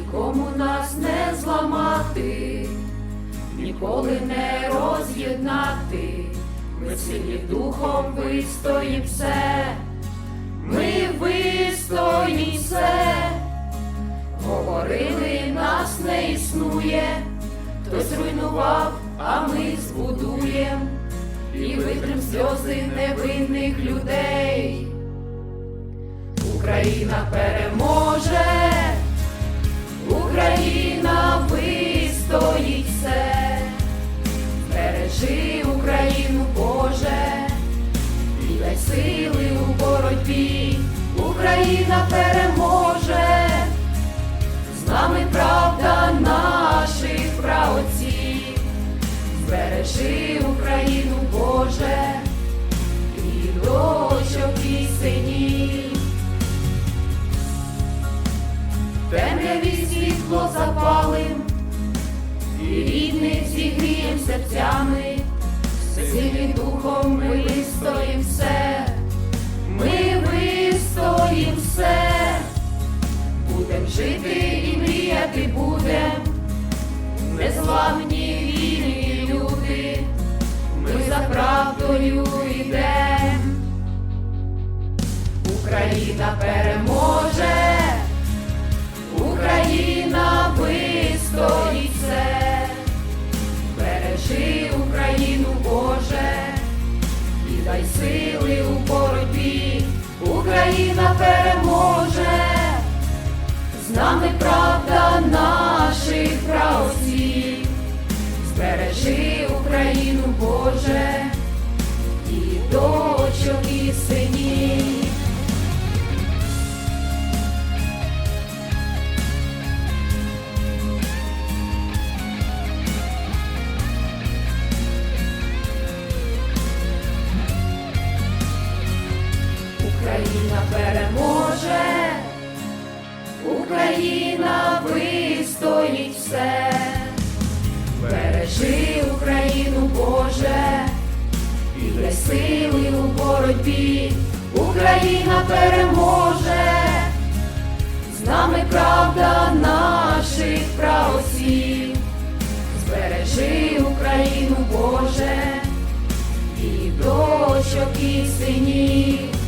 нікому нас не зламати, ніколи не роз'єднати, ми сильні духом вистоїм все, ми вистоїм все, говорили, нас не існує, хтось руйнував, а ми збудуєм. І витрим сльози невинних людей. Україна переможе. Україна вистоїть все, бережи Україну, Боже, і дай сили у боротьбі, Україна переможе, з нами правда наших праотців, збережи Україну, Боже, і дочок, і синів. Темряві світло запалим, і рідних зігрієм серцями, силі духом ми вистоїм все, ми вистоїм все, будем жити і мріяти будем, незламні вільні люди, ми за правдою йдем. Україна переможе. Дай сили у боротьбі, Україна переможе, з нами правда наших Україна переможе, Україна вистоїть все, бережи Україну, Боже, і дай сили у боротьбі, Україна переможе, з нами правда наших праотців, збережи Україну, Боже, і дочок, і синів.